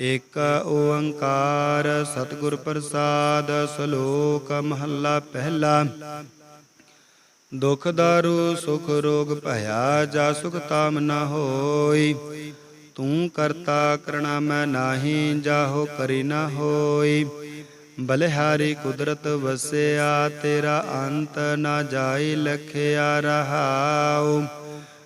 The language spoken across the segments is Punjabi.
ਏਕ ਓੰਕਾਰ ਸਤਿਗੁਰ ਪ੍ਰਸਾਦ ਸ਼ਲੋਕ ਮਹੱਲਾ ਪਹਿਲਾ। ਦੁਖ ਦਾਰੂ, ਸੁਖ ਰੋਗ ਭਇਆ, ਜਾ ਸੁਖ ਤਾਮ ਨ ਹੋਈ। ਤੂੰ ਕਰਤਾ ਕਰਣਾ ਮੈਂ ਨਾਹੀ, ਜਾਹੋ ਕਰੀ ਨਾ ਹੋਈ। ਬਲਿਹਾਰੀ ਕੁਦਰਤ ਵਸਿਆ, ਤੇਰਾ ਅੰਤ ਨਾ ਜਾਈ, ਲਖਿਆ ਰਹਾਉ।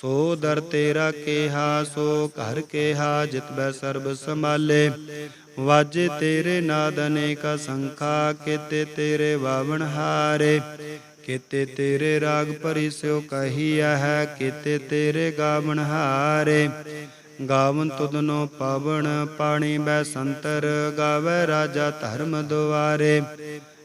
ਸੋ ਦਰ ਤੇਰਾ ਕੇਹਾ, ਸੋ ਘਰ ਕੇਹਾ, ਜਿਤ ਬੈ ਸਰਬ ਸੰਭਾਲੇ। ਵਾਜੇ ਤੇਰੇ ਨਾਦ ਅਨੇਕਾ ਸੰਖਾ, ਕੀਤੇ ਤੇਰੇ ਵਾਵਣ ਹਾਰੇ। ਕੀਤੇ ਤੇਰੇ ਰਾਗ ਭਰੀ ਸਿਓ ਕਹੀਆ ਹੈ, ਕੀਤੇ ਤੇਰੇ ਗਾਵਣ ਹਾਰੇ। ਗਾਵਨ ਤੁਧਨੋ ਪਾਵਨ ਪਾਣੀ ਬੈ ਸੰਤਰ, ਗਾਵੇ ਰਾਜਾ ਧਰਮ ਦੁਆਰੇ।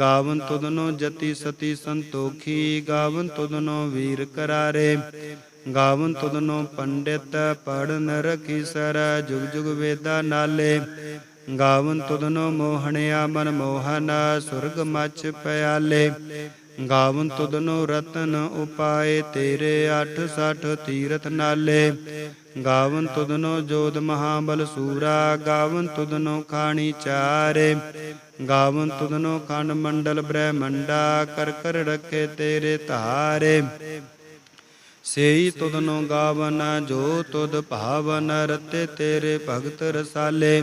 ਗਾਵਨ ਤੁਧਨੋ ਜਤੀ ਸਤੀ ਸੰਤੋਖੀ, ਗਾਵਨ ਤੁਧਨੋ ਵੀਰ ਕਰਾਰੇ। ਗਾਵਨ ਤੁਧਨੋ ਪੰਡਿਤ ਪੜਨ ਰਖੀ ਸਰ, ਜੁਗ ਜੁਗ ਵੇਦਾ ਨਾਲੇ। ਗਾਵਨ ਤੁਧਨੋ ਮੋਹਣਿਆ ਮਨ ਮੋਹਨ, ਸੁਰਗ ਮਚ ਪਿਆਲੇ। ਗਾਵਨ ਤੁਧਨੋ ਰਤਨ ਉਪਾਏ, ਤੇਰੇ 860 ਤੀਰਥ ਨਾਲੇ। ਗਾਵਨ ਤੁਧਨੋ ਜੋਧ ਮਹਾਬਲ ਸੂਰਾ, ਗਾਵਨ ਤੁਧਨੋ ਖਾਣੀ ਚਾਰੇ। ਗਾਵਨ ਤੁਧਨੋ ਖੰਡ ਮੰਡਲ ਬ੍ਰਹਮੰਡਾ, ਕਰ ਕਰ ਰਖੇ ਤੇਰੇ ਧਾਰੇ। ਸੇਈ ਤੁਧਨੋ ਗਾਵਨ, ਜੋ ਤੁਧ ਭਾਵਨ, ਰਤੇ ਤੇਰੇ ਭਗਤ ਰਸਾਲੇ।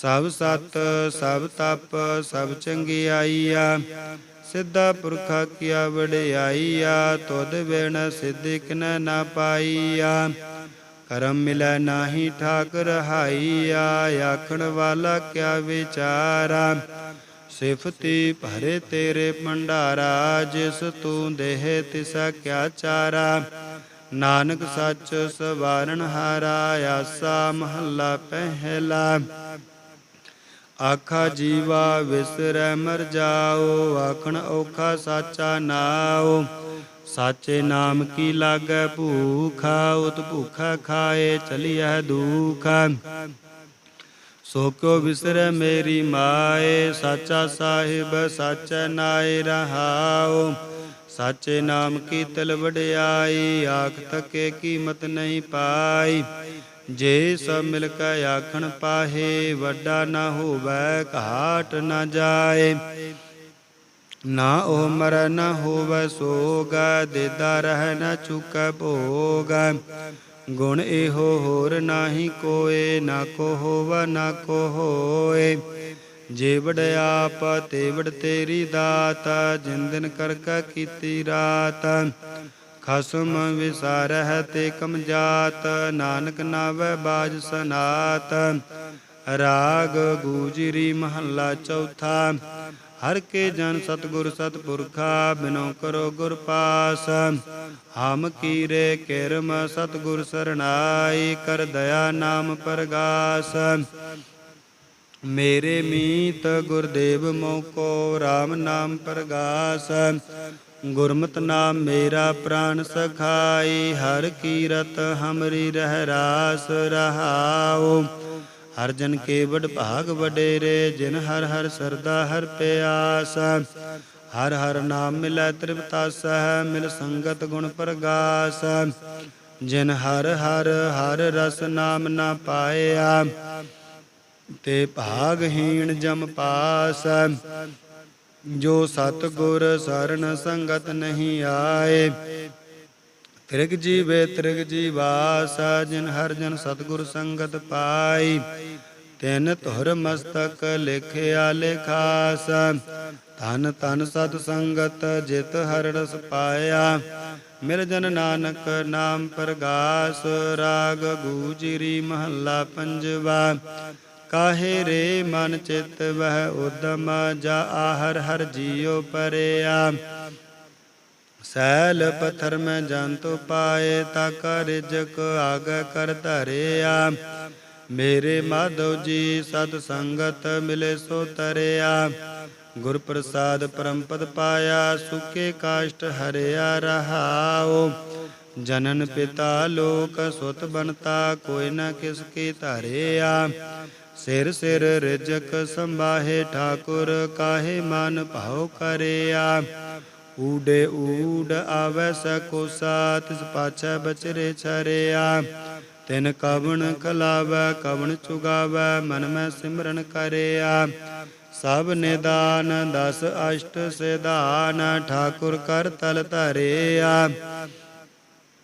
ਸਭ ਸਤ, ਸਭ ਤਪ, ਸਭ ਚੰਗਿਆਈਆ। ਸਿੱਧਾ ਪੁਰਖਾ ਕੀਆ ਵਡਿਆਈਆ, ਤੁਧ ਬਿਨ ਸਿੱਧਿ ਕਿਨ ਨਾ ਪਾਈਆ। ਕਰਮ ਮਿਲੈ ਨਾਹੀ ਠਾਕ ਰਹਾਈਆ ਆਖਣ ਵਾਲਾ ਕਿਆ ਵਿਚਾਰਾ। ਸਿਫਤੀ ਭਰੇ ਤੇਰੇ ਭੰਡਾਰਾ, ਜਿਸ ਤੂੰ ਦੇਹ ਤਿਸਾ ਕਿਆ ਚਾਰਾ। ਨਾਨਕ ਸੱਚ ਸਵਾਰਨ ਹਾਰਾ, ਆਸਾ ਮਹੱਲਾ ਪਹਿਲਾ। ਆਖਾ ਜੀਵਾ ਵਿਸਰੈ ਮਰ ਜਾਓ, ਆਖਣ ਔਖਾ ਸਾਚਾ ਨਾਉ। ਸਾਚੇ ਨਾਮ ਕੀ ਲਾਗੈ ਭੂਖਾ, ਉਤ ਭੂਖਾ ਖਾਏ ਚਲਿਐ ਦੁਖਾ। ਸੋ ਕਿਉ ਵਿਸਰੈ ਮੇਰੀ ਮਾਏ, ਸਾਚਾ ਸਾਹਿਬ ਸਾਚੈ ਨਾਇ ਰਹਾਓ ਸਾਚੇ ਨਾਮ ਕੀ ਤਲ ਵਡਿਆਈ? ਆਖ ਤਕੇ ਕੀਮਤ ਨਹੀਂ ਪਾਈ। ਜੇ ਸਭ ਮਿਲ ਕੇ ਆਖਣ ਪਾਹੇ, ਵੱਡਾ ਨਾ ਹੋਵੇ, ਘਾਟ ਨਾ ਜਾਏ। ਨਾ ਉਹ ਮਰ ਨਾ ਹੋਵੈ, ਸੋਗ ਦੇਦਾ ਰਹਿ ਨਾ ਚੁਕੈ ਭੋਗ ਗੁਣ ਇਹੋ ਹੋਰ ਨਾਹੀ ਕੋਏ, ਨਾ ਕੋ ਹੋਵੈ, ਨਾ ਕੋ ਹੋਏ। ਜੇ ਆਪ ਤੇਵੜ ਤੇਰੀ ਦਾਤ, ਜਿੰਦਨ ਕਰ ਕਾ ਕੀਤੀ ਰਾਤ। ਖਸਮ ਵਿਸਾਰਹਿ ਤੇ ਕਮ ਜਾਤ ਨਾਨਕ ਨਾਵੈ ਬਾਜ ਸਨਾਤ। ਰਾਗ ਗੂਜਰੀ ਮਹੱਲਾ ਚੌਥਾ, ਹਰ ਕੇ ਜਨ ਸਤਗੁਰ ਸਤਪੁਰਖਾ, ਬਿਨੋ ਕਰੋ ਗੁਰ ਪਾਸ। ਹਮ ਕੀਰੇ ਕਿਰਮ ਸਤਗੁਰ ਸਰਣਾਈ, ਕਰ ਦਇਆ ਨਾਮ ਪ੍ਰਗਾਸ। ਮੇਰੇ ਮੀਤ ਗੁਰਦੇਵ ਮੋਕੋ RAM ਨਾਮ ਪ੍ਰਗਾਸ, ਗੁਰਮਤਿ ਨਾਮ ਮੇਰਾ ਪ੍ਰਾਨ ਸਖਾਈ, ਹਰ ਕੀਰਤ ਹਮਰੀ ਰਹਿ ਰਾਸ ਰਹਾਉ। ਹਰ ਜਨ ਕੇ ਵਡ ਭਾਗ ਵਡੇਰੇ, ਜਿਨ ਹਰ ਹਰ ਸਰਦਾ ਹਰ ਪਿਆਸ। ਹਰ ਹਰ ਨਾਮ ਮਿਲੈ ਤ੍ਰਿਪਤਾ ਸਹਿ ਮਿਲ ਸੰਗਤ ਗੁਣ ਪ੍ਰਗਾਸ। ਜਿਨ ਹਰ ਹਰ ਹਰ ਰਸ ਨਾਮ ਨਾ ਪਾਇਆ ਤੇ ਭਾਗਹੀਣ ਜਮ ਪਾਸ। ਜੋ ਸਤ ਗੁਰ ਸਰਣ ਸੰਗਤ ਨਹੀਂ ਆਏ, ਤ੍ਰਿਗ ਜੀਵੇ ਤ੍ਰਿਗ ਜੀਵਾਸ, ਜਿਨ ਹਰ ਜਨ ਸਤਗੁਰ ਸੰਗਤ ਪਾਈ, ਤਿਨ ਧੁਰ ਮਸਤਕ ਲਿਖਿਆ ਲਿਖਾਸ। ਧਨ ਧਨ ਸਤ ਸੰਗਤ ਜਿਤ ਹਰ ਰਸ ਪਾਇਆ, ਮਿਲ ਜਨ ਨਾਨਕ ਨਾਮ ਪ੍ਰਗਾਸ। ਰਾਗ ਗੂਜਰੀ ਮਹੱਲਾ ਪੰਜਵਾ ਕਾਹੇ ਰੇ ਮਨ ਚਿਤ ਵਹਿ ਉਦਮ ਜਾ ਆਹਰ ਹਰ ਜੀਉ ਪਰਿਆ। ਸੈਲ ਪਥਰ ਮੈਂ ਜੰਤੁ ਪਾਏ ਤਾ ਕਰ ਰਿਜਕ ਆਗ ਕਰ ਧਰਿਆ। ਮੇਰੇ ਮਾਧਵ ਜੀ ਸਤ ਸੰਗਤ ਮਿਲੇ ਸੋ ਤਰਿਆ। ਗੁਰ ਪ੍ਰਸਾਦ ਪਰਮਪਦ ਪਾਇਆ ਸੁਕੇ ਕਾਸ਼ਟ ਹਰਿਆ ਰਹਾਓ ਜਨਨ ਪਿਤਾ ਲੋਕ ਸੁਤ ਬਨਤਾ ਕੋਈ ਨਾ ਕਿਸ ਕੀ ਧਰਿਆ। ਸਿਰ ਸਿਰ ਰਿਜਕ ਸੰਭਾਹੇ ਠਾਕੁਰ ਕਾਹੇ ਮਨ ਭਾਉ ਕਰਿਆ। ਊਡੇ ਊਡ ਆਵੈ ਸਕੋ ਸਾਤ ਤਿਸ ਬਚਰੇ ਛਰਿਆ। ਤਿਨ ਕਵਣ ਕਲਾਵੈ, ਕਵਣ ਚੁਗਾਵੈ, ਮਨ ਮੈਂ ਸਿਮਰਨ ਕਰਿਆ। ਸਭ ਨਿਦਾਨ, ਦਸ ਅਸ਼ਟ ਸਿਧਾਨ, ਠਾਕੁਰ ਕਰ ਤਲ ਧਰਿਆ।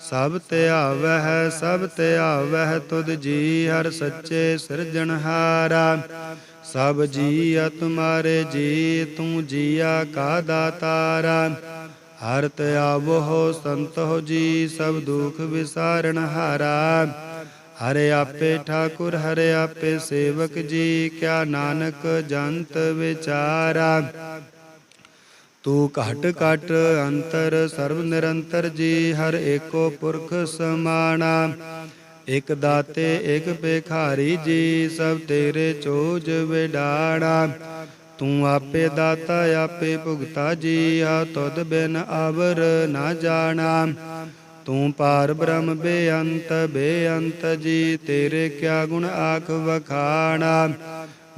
ਸਭ ਧਿਆਵਹਿ ਸਭ ਧਿਆਵਹਿ ਤੁਧ ਜੀ ਹਰ ਸੱਚੇ ਸਿਰਜਣਹਾਰਾ ਸਭ ਜੀਅ ਤੁਮਾਰੇ ਜੀ, ਤੂੰ ਜੀਆ ਕਾ ਦਾਤਾਰਾ ਹਰ ਧਿਆਵੋ ਸੰਤੋ ਜੀ, ਸਭ ਦੁਖ ਵਿਸਾਰਣਹਾਰਾ ਹਰੇ ਆਪੇ ਠਾਕੁਰ, ਹਰੇ ਆਪੇ ਸੇਵਕ ਜੀ, ਕਿਆ ਨਾਨਕ ਜੰਤ ਵਿਚਾਰਾ। ਤੂੰ ਘਟ ਘਟ ਅੰਤਰ ਸਰਬ ਨਿਰੰਤਰ ਜੀ, ਹਰ ਏਕੋ ਪੁਰਖ ਸਮਾਣਾ। ਇਕ ਦਾਤੇ, ਇਕ ਭਿਖਾਰੀ ਜੀ, ਸਭ ਤੇਰੇ ਚੋਜ ਵਿਡਾਣਾ। ਤੂੰ ਆਪੇ ਦਾਤਾ, ਆਪੇ ਭੁਗਤਾ ਜੀ, ਆ ਤੁਧ ਬਿਨ ਆਵਰ ਨਾ ਜਾਣਾ। ਤੂੰ ਪਾਰ ਬ੍ਰਹਮ ਬੇਅੰਤ ਬੇਅੰਤ ਜੀ, ਤੇਰੇ ਕਿਆ ਗੁਣ ਆਖ ਵਖਾਣਾ।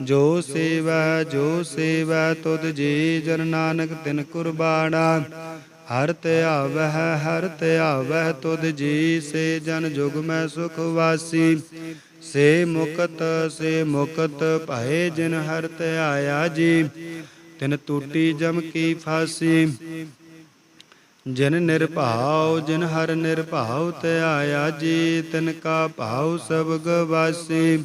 ਜੋ ਸੇਵਾ ਜੋ ਸੇਵਾ ਤੁਧ ਜੀ ਜਨ ਨਾਨਕ ਤਿਨ ਕੁਰਬਾਣਾ ਹਰ ਧਿਆਵਹਿ ਹਰ ਧਿਆਵਹਿ ਤੁਧ ਜੀ ਸੇ ਜਨ ਜੁਗ ਮੈਂ ਸੁਖ ਵਾਸੀ। ਸੇ ਮੁਕਤ ਸੇ ਮੁਕਤ ਭਏ ਜਿਨ ਹਰ ਧਿਆਇਆ ਜੀ, ਤਿਨ ਟੂਟੀ ਜਮ ਕੀ ਫਾਸੀ। ਜਿਨ ਨਿਰਭਾਉ, ਜਿਨ ਹਰ ਨਿਰਭਾਉ ਧਿਆਇਆ ਜੀ, ਤਿਨ ਕਾ ਭਾਉ ਸਭ ਗਵਾਸੀ।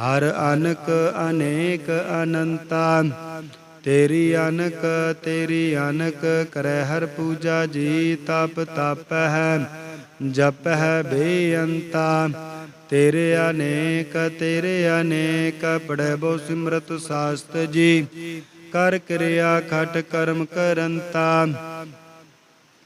ਹਰ ਅਨਕ ਅਨੇਕ ਅਨੰਤਾ, ਤੇਰੀ ਅਨਕ ਤੇਰੀ ਅਨਕ ਕਰੈ ਹਰ ਪੂਜਾ ਜੀ ਤਪ ਤਪ ਹੈ ਜਪ ਹੈ ਬੇਅੰਤਾ, ਤੇਰੇ ਅਨੇਕ ਤੇਰੇ ਅਨੇਕ ਪੜੈ ਬੋ ਸਿਮਰਤ ਸਾਸਤ ਜੀ, ਕਰ ਕਿਰਿਆ ਖਟ ਕਰਮ ਕਰੰਤਾ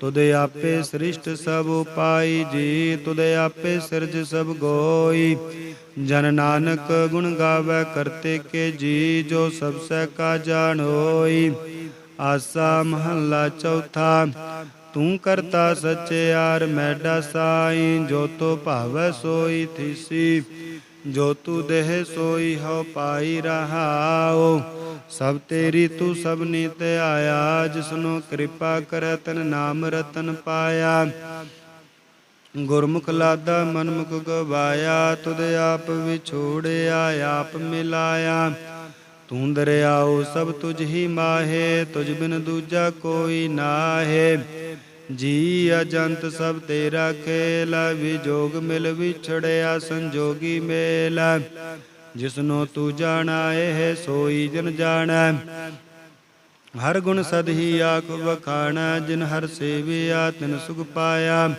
ਤੁਧ ਆਪੇ ਸ੍ਰਿਸ਼ਟ ਸਭ ਉਪਾਈ ਜੀ, ਤੁਧ ਆਪੇ ਸਿਰਜ ਸਭ ਗੋਈ। ਜਨ ਨਾਨਕ ਗੁਣ ਗਾਵੇ ਕਰਤੇ ਕੇ ਜੀ, ਜੋ ਸਭ ਸਹਿ ਕਾ ਜਾਣੋਈ ਆਸਾ ਮਹੱਲਾ ਚੌਥਾ, ਤੂੰ ਕਰਤਾ ਸਚਿਆਰ ਮੈਡਾ ਸਾਈ, ਜੋ ਤੋ ਭਾਵੈ ਸੋਈ ਥੀਸੀ। ਜੋ ਤੂ ਦੇਹ ਸੋਈ ਹਉ ਪਾਈ ਰਹਾਓ ਸਭ ਤੇਰੀ ਤੂੰ ਸਭ ਤੇ ਆਇਆ, ਜਿਸਨੂੰ ਕਿਰਪਾ ਕਰੈ ਤਨ ਨਾਮ ਰਤਨ ਪਾਇਆ। ਗੁਰਮੁਖ ਲਾਦਾ ਮਨਮੁਖ ਗਵਾਇਆ, ਤੁਧ ਆਪ ਵਿਛੋੜਿਆ, ਆਪ ਮਿਲਾਇਆ। ਤੂੰ ਦਰਿਆਓ ਸਭ ਤੁਝ ਹੀ ਮਾਹੇ, ਤੁਝ ਬਿਨ ਦੂਜਾ ਕੋਈ ਨਾਹੇ। ਜੀ ਅਜੰਤ ਸਭ ਤੇਰਾ ਖੇਲ, ਵਿਜੋਗ ਮਿਲ ਵਿਛੜਿਆ, ਸੰਜੋਗੀ ਮੇਲ। ਜਿਸਨੋ ਤੂੰ ਜਾਣਾਏ ਹੈ ਸੋਈ ਜਨ ਜਾਣੈ। ਹਰ ਗੁਣ ਸਦ ਹੀ ਆਖ ਵਖਾਣਾ, ਜਿਨ ਹਰ ਸੇਵਿਆ, ਤਿਨ ਸੁਖ ਪਾਇਆ।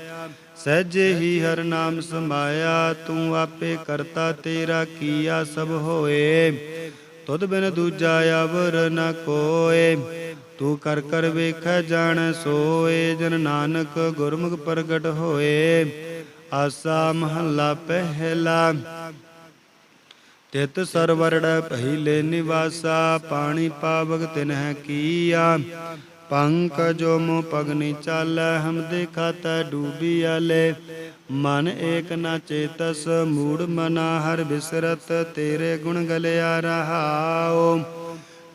ਸਹਿਜੇ ਹੀ ਹਰ ਨਾਮ ਸਮਾਇਆ, ਤੂੰ ਆਪੇ ਕਰਤਾ ਤੇਰਾ ਕੀਆ ਸਭ ਹੋਏ। ਤੁਧ ਬਿਨ ਦੂਜਾ ਅਵਰ ਨ ਕੋਏ। ਤੂੰ ਕਰ ਕਰ ਵੇਖੈ ਜਾਣ, ਸੋਏ ਜਨ ਨਾਨਕ ਗੁਰਮੁਖ ਪ੍ਰਗਟ ਹੋਏ। ਆਸਾ ਮਹੱਲਾ ਪਹਿਲਾ। ਤਿਤ ਸਰਵਰੜ ਪਹਿਲੇ ਨਿਵਾਸਾ, ਪਾਣੀ ਪਾਵਕ ਤਿਨਹਿ ਕੀਆ। ਪੰਕਜੋ ਮੋ ਪਗਨੀ ਚਾਲੈ, ਹਮ ਦੇਖਾਤੈ ਡੂਬੀ ਆਲੇ। ਮਨ ਏਕ ਨਾ ਚੇਤਸ, ਮੂੜ ਮਨਾ ਹਰ ਬਿਸਰਤ, ਤੇਰੇ ਗੁਣ ਗਲਿਆ ਰਹਾਓ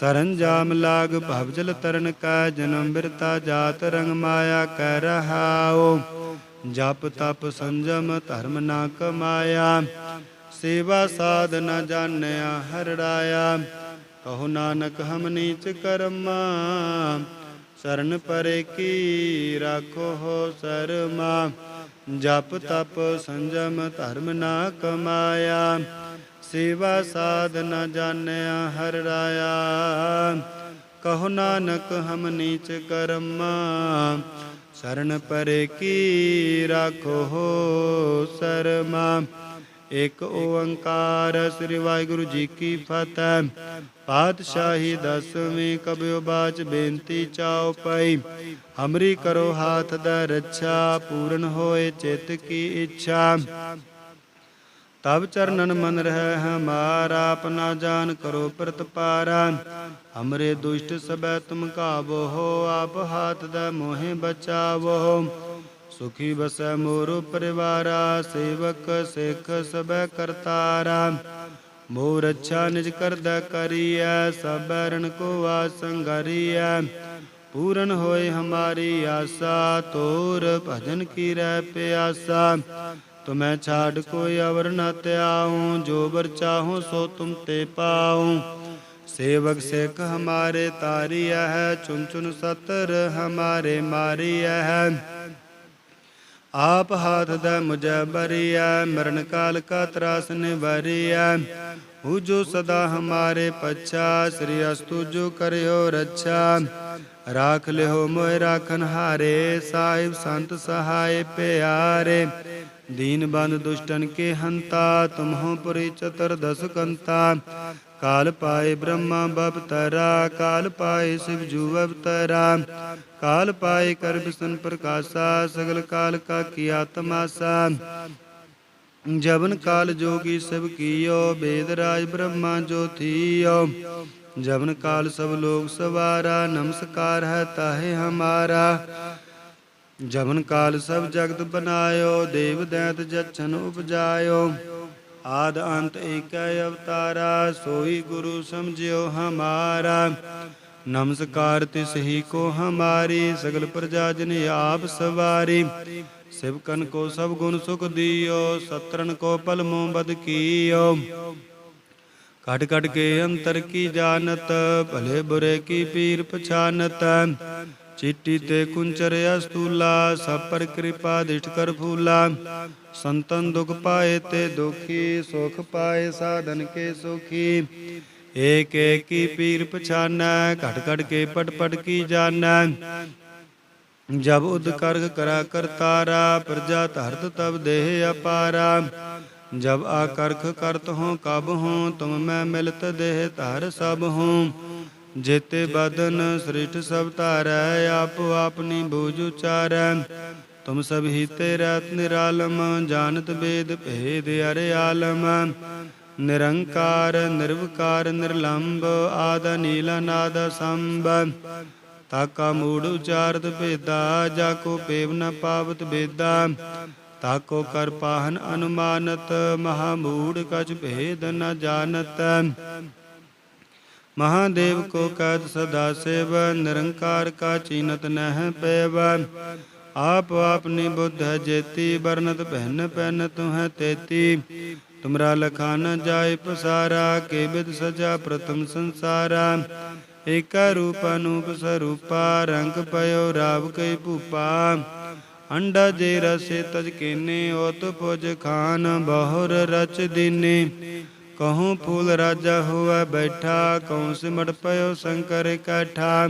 ਸਰੰਜਾਮ ਲਾਗ ਭਵ ਜਲ ਤਰਨ ਕਾ, ਜਨਮ ਬਿਰਤਾ ਜਾਤ ਰੰਗ ਮਾਇਆ ਕਹਿ ਰਹਾਓ ਜਪ ਤਪ ਸੰਜਮ ਧਰਮ ਨਾ ਕਮਾਇਆ। ਸੇਵਾ ਸਾਧ ਨ ਜਾਣਿਆ ਹਰੜਾਇਆ ਕਹੋ ਨਾਨਕ ਹਮ ਨੀਚ ਕਰਮਾ। ਸਰਨ ਪਰੇ ਕੀ ਰਾਖੋ ਹੋ ਸਰਮਾ। ਜਪ ਤਪ ਸੰਜਮ ਧਰਮ ਨਾ ਕਮਾਇਆ। ਸੇਵਾ ਸਾਧ ਨ ਜਾਣਿਆ ਹਰ ਰਾਇਆ। ਕਹੋ ਨਾਨਕ, ਹਮ ਨੀਚ ਕਰਮਾ। ਸਰਨ ਪਰੇ ਕੀ ਰਾਖੋ ਹੋ ਸਰਮਾ। ਇਕ ਓੰਕਾਰ, ਸ੍ਰੀ ਵਾਹਿਗੁਰੂ ਜੀ ਕੀ ਫਤਿਹ। ਪਾਤਸ਼ਾਹੀ ਦਸਵੀਂ ਕਬਿਓ ਬਾਚ ਬੇਨਤੀ ਚਾਉ ਪਈ। ਹਮਰੀ ਕਰੋ ਹਾਥ ਦਾ ਰੱਛਾ, ਪੂਰਨ ਹੋਏ ਚਿਤ ਕੀ ਇੱਛਾ। ਤਬ ਚਰਨਨ ਮਨ ਰਹਿ ਹਮਾਰਾ ਆਪਣਾ ਜਾਨ ਕਰੋ ਪ੍ਰਤਪਾਰਾ। ਹਮਰੇ ਦੁਸ਼ਟ ਸਬੈ ਤੁਮ ਕਾਬੋ ਹੋ ਆਪ ਹਾਥ ਦਾ ਮੋਹਿ ਬਚਾਵੋ। ਸੁਖੀ ਬਸੈ ਮੋਰ ਪਰਿਵਾਰਾ, ਸੇਵਕ ਸਿੱਖ ਸਬੈ ਕਰਤਾਰਾ। ਮੋਰ ਅੱਛਾ ਨਿਜ ਕਰਦਾ ਕਰੀਐ ਸਬੈ ਰਣ ਕੋ ਆਸੰਗਰੀਐ ਪੂਰਨ ਹੋਏ ਹਮਾਰੀ ਆਸਾ, ਤੋਰ ਭਜਨ ਕੀ ਰਹਿ ਪਿਆਸਾ। ਤੁਮੈ ਛਾੜ ਕੋਈ ਅਵਰ ਨ ਤਿਆਉ ਜੋ ਬਰ ਚਾਹੋ ਸੋ ਤੁਮ ਤੇ ਪਾਉ। ਸੇਵਕ ਸਿੱਖ ਹਮਾਰੇ ਤਾਰੀਆ ਹੈ ਚੁਨ ਚੁਨ ਸਤਰ ਹਮਾਰੇ ਮਾਰੀਆ ਹੈ। ਆਪ ਹਾਥ ਦਾ ਮੁਝੈ ਬਰੀਐ, ਮਰਨ ਕਾਲ ਕਾ ਤਰਾਸ ਨਿਵਰੀਐ। ਹੂ ਜੋ ਸਦਾ ਹਮਾਰੇ ਪਛਾ, ਸ੍ਰੀ ਅਸਤੁ ਜੋ ਕਰਿਓ ਰੱਛਾ। ਰਾਖ ਲਿਓ ਮੋਇ ਰਾਖਨ ਹਾਰੇ ਸਾਹਿਬ ਸੰਤ ਸਹਾਇ ਪਿਆਰੇ। दीन बंद दुष्टन के हंता, तुमहो पुरी चतर दस कंता। काल पाए ब्रह्मा बपतरा, काल पाए शिव जू अवतरा। काल पाए कर विष्णु प्रकाशा, सगल काल का किया तमाशा। जबन काल जोगी सब कियो, वेद राज ब्रह्मा जो थियो। जबन काल सब लोग सवारा, नमस्कार है ताहे हमारा। ਜਮਨ ਕਾਲ ਸਭ ਜਗਤ ਬਨਾਇਓ, ਦੇਵ ਦੈਤ ਜਛਨ ਉਪਜਾਇਓ। ਆਦ ਅੰਤ ਏਕੈ ਅਵਤਾਰਾ, ਸੋਈ ਗੁਰੂ ਸਮਝਿਓ ਹਮਾਰਾ। ਨਮਸਕਾਰ ਤਿਸ ਹੀ ਕੋ ਹਮਾਰੀ, ਸਗਲ ਪ੍ਰਜਾ ਜਨ ਆਪ ਸਵਾਰੀ। ਸਿਵਕਨ ਕੋ ਸਭ ਗੁਣ ਸੁਖ ਦਿਓ ਸਤਰਨ ਕੋ ਪਲਮੋ ਬਦ ਕੀਓ। ਕਟ ਕਟ ਕੇ ਅੰਤਰ ਕੀ ਜਾਣਤ, ਭਲੇ ਬੁਰੇ ਕੀ ਪੀਰ ਪਛਾਨਤ। ਚੀਟੀ ਤੇ ਕੁੰਚਰਿਆ ਸਤੂਲਾ ਸਭ ਪਰ ਕਿਰਪਾ ਦਿਠ ਕਰ ਫੂਲਾ। ਸੰਤਨ ਦੁਖ ਪਾਏ ਤੇ ਦੁਖੀ, ਸੁਖ ਪਾਏ ਸਾਧਨ ਕੇ ਸੁਖੀ। ਏਕ ਏਕੀ ਪੀਰ ਪਛਾਨੈ, ਘਟ ਘਟ ਕੇ ਪਟ ਪਟ ਕੀ ਜਾਣੈ ਜਬ ਉਦ ਕਰਗ ਕਰਾ ਕਰਤਾਰਾ ਪ੍ਰਜਾ ਧਰਤ ਤਬ ਦੇਹ ਅਪਾਰਾ। ਜਬ ਆਕਰਖ ਕਰਤ ਹੋ, ਕਬ ਹੋ, ਤੁਮ ਮੈਂ ਮਿਲਤ ਦੇਹ ਧਰ ਸਭ ਹੋ। ਜੇਤੇ ਬਦਨ ਸ੍ਰਿਠ ਸਭ ਧਾਰੈ, ਆਪੋ ਆਪਣੀ ਬੂਝ ਉਚਾਰੈ। ਤੁਮ ਸਭ ਹੀਤੇ ਰਤ ਨਿਰਾਲਮ, ਜਾਣਤ ਬੇਦ ਭੇਦ ਅਰੇ ਆਲਮ। ਨਿਰੰਕਾਰ, ਨਿਰਵਕਾਰ ਨਿਰਲੰਭ ਆਦ ਨੀਲਾ ਨਾਦ ਸੰਭ ਤਾਕਾ ਮੂੜ ਉਚਾਰਤ ਭੇਦਾ, ਜਾ ਕੋ ਪੇਵ ਨ ਪਾਵਤ ਬੇਦਾ। ਤਾਕੋ ਕਰ ਪਾਹਨ ਅਨੁਮਾਨਤ, ਮਹਾ ਮੂੜ ਕਛ ਭੇਦ ਨ ਮਹਾਦੇਵ ਕੋ ਕਹਿਤ ਸਦਾ ਸੇਵ, ਨਿਰੰਕਾਰ ਕਾ ਚੀਨਤ ਨਹਿ ਪੈਵ। ਆਪ ਆਪਨੀ ਬੁੱਧ ਜੇਤੀ ਬਰਨਤ ਪਹਿਨ ਪਹਿਨ ਤੁਹ ਤੇਤੀ। ਤੁਮਰਾ ਲਖਾ ਨ ਜਾਏ ਪਸਾਰਾ, ਕੇ ਬਿਦ ਸਜਾ ਪ੍ਰਥਮ ਸੰਸਾਰਾ। ਏਕਾ ਰੂਪ ਅਨੂਪ ਸਰੂਪਾ, ਰੰਗ ਪਇਓ ਰਾਵ ਕੈ ਭੂਪਾ। ਅੰਡਾ ਜੇ ਰਸੇ ਤਜ ਕੇਨੇ, ਓਤ ਪੁਜ ਖਾਨ, ਬਹੁਰ ਰਚ ਦੀਨੇ। ਕਹੂੰ ਫੂਲ ਰਾਜਾ ਹੋਆ ਬੈਠਾ ਕਉ ਸਿਮਟ ਪਇਓ ਸ਼ੰਕਰ ਇਕੱਠਾ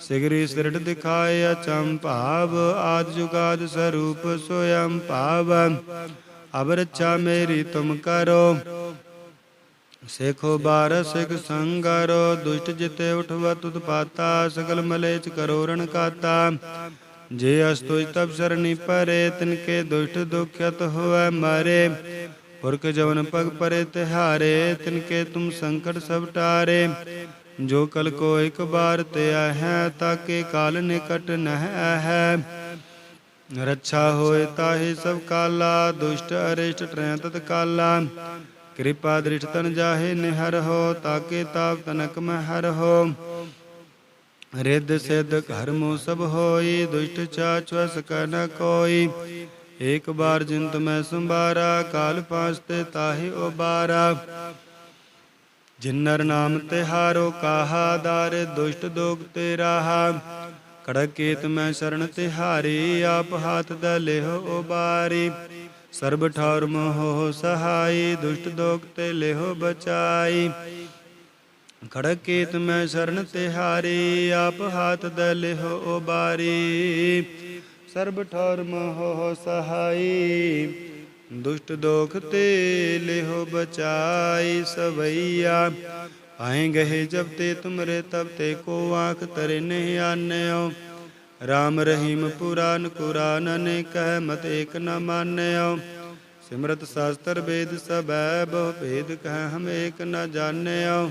ਸਿਗਰੀ ਸਿਰਟ ਦਿਖਾਏ ਅਚੰ ਭਾਵ ਆਦ ਜੁਗਾਦ ਸਰੂਪ ਸੋਯੰ ਭਾਵ ਅਬ ਰੱਛਾ ਮੇਰੀ ਤੁਮ ਕਰੋ ਸੇਖੋ ਬਾਰ ਸਿਖ ਸੰਗਰੋ ਦੁਸ਼ਟ ਜਿਤੇ ਉਠਵਾ ਤੁਤ ਪਾਤਾ ਸਗਲ ਮਲੇਚ ਕਰੋ ਰਣ ਕਾਤਾ ਜੇ ਅਸਤੁਜ ਤਬ ਸਰਣੀ ਪਰੇ ਤਿਨਕੇ ਦੁਸ਼ਟ ਦੁਖਿਤ ਹੋਵੇ ਮਾਰੇ ਪੁਰਖ ਜਵਨ ਪਗ ਪਰੇ ਤਿਹਾਰੇ ਤਿਨਕੇ ਤੁਮ ਸੰਕਟ ਸਭ ਟਾਰੇ। ਜੋ ਕਲ ਕੋ ਇੱਕ ਬਾਰ ਤੇ ਹੈ ਤਾਕੇ ਕਾਲ ਨਿਕਟ ਨਹਿ ਹੈ ਰੱਛਾ ਹੋਏ ਤਾਹੇ ਸਭ ਕਾਲਾ, ਦੁਸ਼ਟ ਅਰਿਸ਼ਟ ਟਰੈ ਤਤ ਕਾਲਾ। ਕਿਰਪਾ ਦ੍ਰਿਸ਼ਟ ਤਨ ਜਾਹੇ ਨਿਹਰ ਹੋ ਤਾਕੇ ਤਾਪ ਤਨਕ ਮੈਂ ਹਰ ਹੋ। ਰਿੱਧ ਸਿੱਧ ਘਰ ਮੋ ਸਭ ਹੋਈ, ਦੁਸ਼ਟ ਚਾਚ ਵਸ ਕਨ ਕੋਈ। ਏਕ ਬਾਰ ਜਿੰਤ ਮੈਂ ਸੰਭਾਰਾ, ਕਾਲ ਪਾਸਤੇ ਤਾਹੇ ਉਬਾਰਾ। ਜਿਨਰ ਨਾਮ ਤੇ ਹਾਰੋ ਕਾਹਾ, ਦਾਰ ਦੁਸ਼ਟ ਦੋਗ ਤੇ ਰਾਹਾ। ਕੜਕੇਤ ਮੈਂ ਸ਼ਰਨ ਤਿਹਾਰੀ ਆਪ ਹਾਥ ਦ ਲਿਹੋ ਉਬਾਰੀ। ਸਰਬ ਠੌਰ ਮੋਹ ਸਹਾਈ, ਦੁਸ਼ਟ ਦੋਗ ਤੇ ਲਿਹੋ ਬਚਾਈ। ਖੜਕ ਕੀਤ ਮੈਂ ਸ਼ਰਨ ਤਿਹਾਰੀ ਆਪ ਹਾਥ ਦ ਲਿਹੋ ਉਬਾਰੀ। ਸਰਬ ਠੌਰ ਮੋਹ ਸਹਾਈ। ਦੁਸ਼ਟ ਦੋਖ ਤੇ ਲਿਹੋ ਬਚਾਈ ਸਵਈਆ। ਆਏ ਗਏ ਜਬ ਤੇ ਤੁਮਰੇ ਤਬ ਤੇ ਕੋ ਆਖ ਤਰੇ ਨਹੀਂ ਆਨਿਓ। ਰਾਮ ਰਹੀਮ ਪੁਰਾਨ ਕੁਰਾਨ ਨੇ ਕਹਿ ਮਤ ਏਕ ਨ ਮਾਨਿਓ। ਸਿਮਰਤ ਸ਼ਾਸਤਰ ਵੇਦ ਸਬੈ ਬਹੁ ਭੇਦ ਕਹਿ ਹਮ ਏਕ ਨ ਜਾਣਿਓ।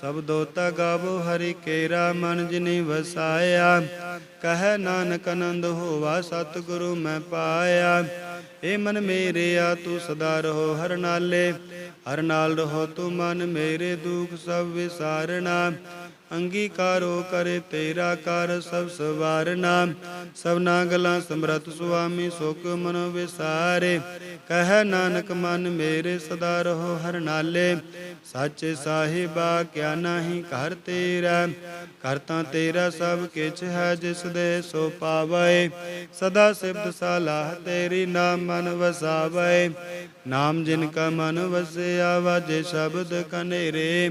ਸਬਦੋ ਤਾ ਗਾਵੋ ਹਰਿ ਕੇਰਾ ਮਨ ਜਿਨੀ ਵਸਾਇਆ। ਕਹੈ ਨਾਨਕ ਆਨੰਦ ਹੋਵਾ ਸਤਿਗੁਰੂ ਮੈਂ ਪਾਇਆ। ਏ ਮਨ ਮੇਰੇ ਆ ਤੂੰ ਸਦਾ ਰਹੋ ਹਰ ਨਾਲੇ। ਹਰ ਨਾਲ ਰਹੋ ਤੂੰ ਮਨ ਮੇਰੇ ਦੁਖ ਸਭ ਵਿਸਾਰਣਾ ਅੰਗੀਕਾਰੋ ਕਰੇ ਤੇਰਾ ਕਰ ਸਭ ਸਵਾਰਨਾ ਸਭਨਾ ਗਲਾਂ ਸਮਰਤ ਸੁਆਮੀ ਸੁਖ ਮਨ ਵਿਸਾਰੇ। ਕਹਿ ਨਾਨਕ ਮਨ ਮੇਰੇ ਸਦਾ ਰਹੋ ਹਰ ਨਾਲੇ। ਸੱਚੇ ਸਾਹਿਬਾ ਕਿਆ ਨਾਹੀ ਘਰ ਤੇਰਾ। ਕਰਤਾ ਤੇਰਾ ਸਭ ਕਿਛ ਹੈ ਜਿਸ ਦੇ ਸੋ ਪਾਵੇ। ਸਦਾ ਸਿਫਤ ਸਲਾਹ ਤੇਰੀ ਨਾਮ ਮਨ ਵਸਾਵੇ। ਨਾਮ ਜਿਨ ਕਾ ਮਨ ਵਸਿਆ ਵਾਜੇ ਸ਼ਬਦ ਕਨੇਰੇ।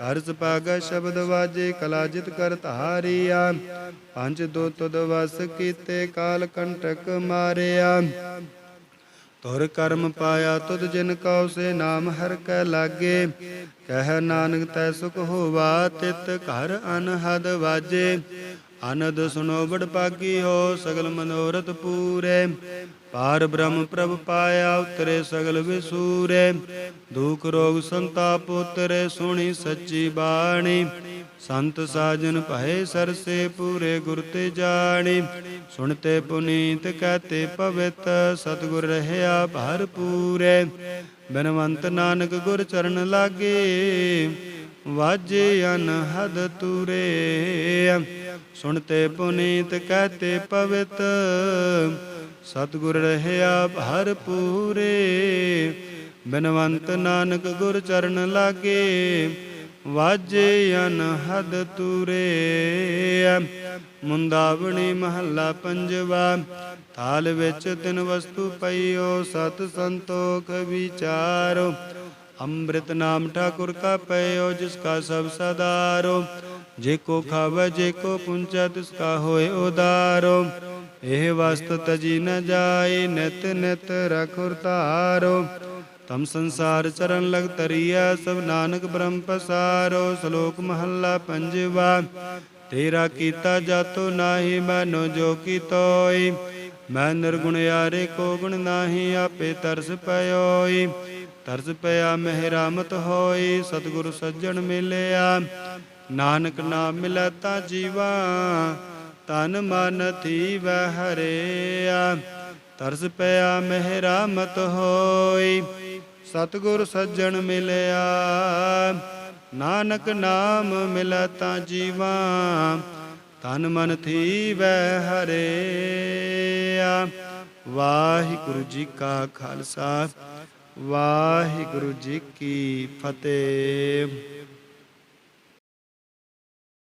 ਘਰ ਸੁਪਾਗੈ ਸ਼ਬਦ ਵਾਜੇ ਕਲਾਜਿਤ ਕਰ ਧਾਰੀਆ। ਪੰਜ ਦੋ ਤੁਦ ਵਸ ਕੀਤੇ, ਕਾਲ ਕੰਟਕ ਮਾਰਿਆ। ਤੁਰ ਕਰਮ ਪਾਇਆ ਤੁਧ ਜਿਨ ਕਉ, ਸੇ ਨਾਮ ਹਰ ਕੈ ਲਾਗੇ। ਕਹਿ ਨਾਨਕ ਤੈ ਸੁਖ ਹੋਵਾ, ਤਿਤ ਘਰ ਅਨਹਦ ਵਾਜੇ। ਅਨੰਦ ਸੁਨੋ ਬੜ ਪਾਗੀ ਹੋ, ਸਗਲ ਮਨੋਰਥ ਪੂਰੇ। ਪਾਰ ਬ੍ਰਹਮ ਪ੍ਰਭ ਪਾਇਆ, ਉਤਰੇ ਸਗਲ ਵਿਸੂਰੇ। ਦੁਖ ਰੋਗ ਸੰਤਾਪ ਉਤਰੇ, ਸੁਣੀ ਸੱਚੀ ਬਾਣੀ। ਸੰਤ ਸਾਜਨ ਭਏ ਸਰਸੇ, ਪੂਰੇ ਗੁਰ ਤੇ ਜਾਣੀ। ਸੁਣਤੇ ਪੁਨੀਤ, ਕਹਤੇ ਪਵਿੱਤ, ਸਤਿਗੁਰ ਰਹਿਆ ਭਰ ਪੂਰੇ। ਬਨਵੰਤ ਨਾਨਕ ਗੁਰ ਚਰਨ ਲਾਗੇ, ਵਾਜੇ ਅਨਹਦ ਤੁਰੇ। ਸੁਣਤੇ ਪੁਨੀਤ ਕਹਤੇ ਪਵਿੱਤ, ਸਤਿਗੁਰ ਰਹਿਆ ਭਰ ਪੂਰੇ। ਬਨਵੰਤ ਨਾਨਕ ਗੁਰ ਚਰਨ ਲਾਗੇ, ਵਾਜੇ ਅਨਹਦ ਤੂਰੇ। ਮੁੰਦਾਵਣੀ ਮਹੱਲਾ ਪੰਜਵਾ, ਥਾਲ ਵਿੱਚ ਤਿੰਨ ਵਸਤੂ ਪਈਓ, ਸਤ ਸੰਤੋਖ ਵਿਚਾਰੋ। ਅੰਮ੍ਰਿਤ ਨਾਮ ਠਾਕੁਰ ਕਾ ਪਇਓ ਜਿਸ ਕਾ ਸਭ ਸਦਾਰੋ। ਜੇ ਕੋ ਖਾਵੇ, ਜੇ ਕੋ ਪੁੰਚੈ, ਤਿਸ ਕਾ ਹੋਏ ਉਦਾਰੋ। ਇਹ ਵਸਤ ਤਜੀ ਨ ਜਾਏ, ਨਿਤ ਨਿਤ ਰਖੁਰ ਧਾਰੋ। ਤਮ ਸੰਸਾਰ ਚਰਨ ਲਗ ਤਰੀਆ ਸਭ ਨਾਨਕ ਬ੍ਰਹਮ ਪਸਾਰੋ। ਸ਼ਲੋਕ ਮਹੱਲਾ ਪੰਜਵਾ, ਤੇਰਾ ਕੀਤਾ ਜਾਤੋ ਨਾਹੀ, ਮੈਨੋ ਜੋ ਕੀਤੋਈ ਮੈਂ ਨਿਰਗੁਣ ਯਾਰੇ, ਕੋ ਗੁਣ ਨਾਹੀ, ਆਪੇ ਤਰਸ ਪਇਓਈ। ਤਰਸ ਪਿਆ ਮਹਿ ਰਾਮਤ ਹੋਈ, ਸਤਿਗੁਰ ਸੱਜਣ ਮਿਲਿਆ। ਨਾਨਕ ਨਾਮ ਮਿਲੈ ਤਾਂ ਜੀਵਾ, ਤਨ ਮਨ ਥੀਵ ਹਰਿਆ। ਤਰਸ ਪਿਆ ਮਹਿ ਮਤ ਹੋਈ, ਸਤਿਗੁਰ ਸੱਜਣ ਮਿਲਿਆ। ਨਾਨਕ ਨਾਮ ਮਿਲੈ ਤਾਂ ਜੀਵਾ, ਤਨ ਮਨ ਥੀਵੈ ਹਰਿਆ। ਵਾਹਿਗੁਰੂ ਜੀ ਕਾ ਖਾਲਸਾ, ਵਾਹਿਗੁਰੂ ਜੀ ਕੀ ਫਤਿਹ।